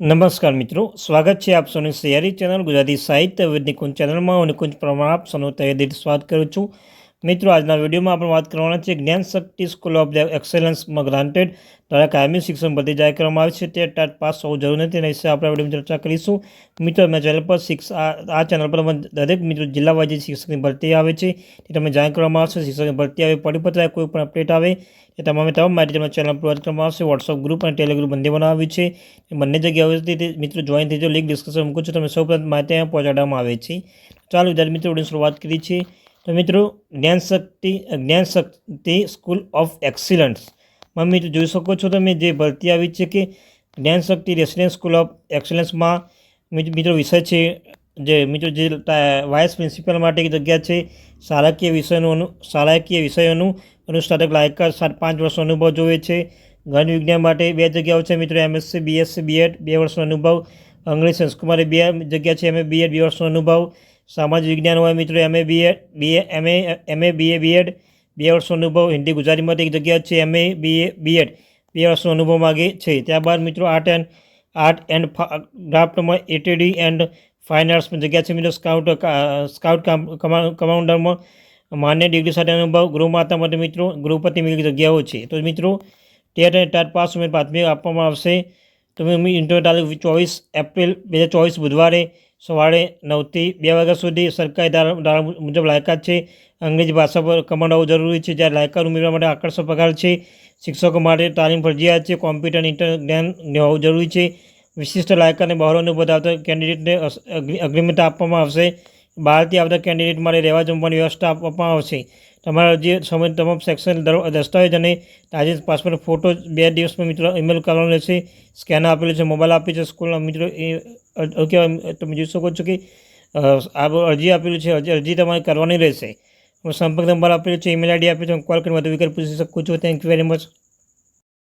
નમસ્કાર મિત્રો, સ્વાગત છે આપ સૌની સૈયારી ચેનલ ગુજરાતી સાહિત્ય વિદ ચેનલમાં હું નિકુંજ પ્રમાણ આપ સૌનું તહે દિલ સ્વાગત કરું છું. મિત્રો, આજના વિડીયોમાં આપણે વાત કરવાના છે જ્ઞાન શક્તિ સ્કૂલ ઓફ એક્સેલન્સમાં ગ્રાન્ટેડ દ્વારા કાયમી શિક્ષણ ભરતી જાહેર કરવામાં આવે છે. તે ટાટ પાસ હોવું જરૂર નથી. તેના વિશે આપણે વિડીયોમાં ચર્ચા કરીશું. મિત્રો, મેં ચેનલ પર શિક્ષ, આ ચેનલ પર દરેક મિત્રો જિલ્લા વાઇઝ શિક્ષકની ભરતી આવે છે. તે તમે જાહેર કરવામાં આવશે. શિક્ષકની ભરતી આવે, પરિપત્ર, કોઈ પણ અપડેટ આવે એ તમામે તમામ માહિતી તમને ચેનલ પર કરવામાં આવશે. વોટ્સઅપ ગ્રુપ અને ટેલિગ્રુપ બંને બનાવ્યું છે. બંને જગ્યાએ તે મિત્રો જોઈન થઈ જો લિંક ડિસ્કશન મૂકું છું. તમે સૌપ્રથમ માહિતી અહીંયા પહોંચાડવામાં આવે છે. ચાલો વિદ્યાર્થી મિત્રો શરૂઆત કરી છે તો મિત્રો જ્ઞાન શક્તિ જ્ઞાન શક્તિ સ્કૂલ ઓફ એક્સિલન્સ. માં મિત્રો જોઈ શકો છો તમે જે ભરતી આવી છે કે Gyan Shakti residence school of એક્સલન્સમાં મિત્રો વિષય છે જે, મિત્રો જે વાઇસ પ્રિન્સિપલ માટે જગ્યા છે, શાળાકીય વિષયનું અનુ, શાળાકીય વિષયોનું અનુસ્નાતક લાયકાત સાત, પાંચ વર્ષનો અનુભવ જોવે છે. ગણ વિજ્ઞાન માટે બે જગ્યાઓ છે મિત્રો, એમએસસી, બીએસસી, બીએડ, બે વર્ષનો અનુભવ. અંગ્રેજી સંસ્કૃતમાં બે જગ્યા છે એમએ બીએડ, બે વર્ષનો અનુભવ. સામાજિક વિજ્ઞાન હોય મિત્રો MA BEd BA MA MA BA BEd બે વર્ષનો અનુભવ હિન્દી ગુજરાતીમાં એક જગ્યા છે એમએ બીએ બીએડ બે વર્ષનો અનુભવ માગે છે. ત્યારબાદ મિત્રો, આર્ટ એન્ડ આર્ટ એન્ડ ડ્રાફ્ટમાં એટીડી એન્ડ ફાઇન આર્ટ્સમાં જગ્યા છે મિત્રો, સ્કાઉટ સ્કાઉટ કામ- કમા- કમાન્ડરમાં માન્ય ડિગ્રી સાથે અનુભવ, ગૃહમાતા માટે મિત્રો, ગૃહપતિ મેળવી જગ્યાઓ છે. તો મિત્રો, ટેટ અને ટાટ પાસ ઉમેર પ્રાથમિક આપવામાં આવશે. તો ઇન્ટરવ્યુ તારીખ ચોવીસ એપ્રિલ બે હજાર ચોવીસ બુધવારે સવારે નવથી બે વાગ્યા સુધી સરકારી ધારા મુજબ લાયકાત છે. અંગ્રેજી ભાષા પર કમાન્ડ હોવું જરૂરી છે. જ્યારે લાયકાત ઉમેરવા માટે આકર્ષક પગાર છે. શિક્ષકો માટે તાલીમ ફરજિયાત છે. કોમ્પ્યુટર અને ઇન્ટરનેટ જ્ઞાન હોવું જરૂરી છે. વિશિષ્ટ લાયકાતને બહારોને બતાવતા કેન્ડિડેટને અગ્રિમતા આપવામાં આવશે. બહારથી આવતા કેન્ડિડેટ માટે રહેવા જમવાની વ્યવસ્થા આપવામાં આવશે. તમારા જે સમય તમામ સેક્શન દસ્તાવેજ અને તાજી પાસપોર્ટ ફોટો બે દિવસમાં મિત્રો ઈમેલ કરવાનો રહેશે. સ્કેનર આપેલું છે મોબાઈલ આપી છે સ્કૂલના મિત્રો કહેવાય તમે જોઈ શકો છો કે આ અરજી આપેલું છે, અરજી તમારે કરવાની રહેશે. સંપર્ક નંબર આપેલો છે ઈમેલ આઈડી આપી છે, કોલ કરીને વધુ વિગત પૂછી શકું છું. Thank you very much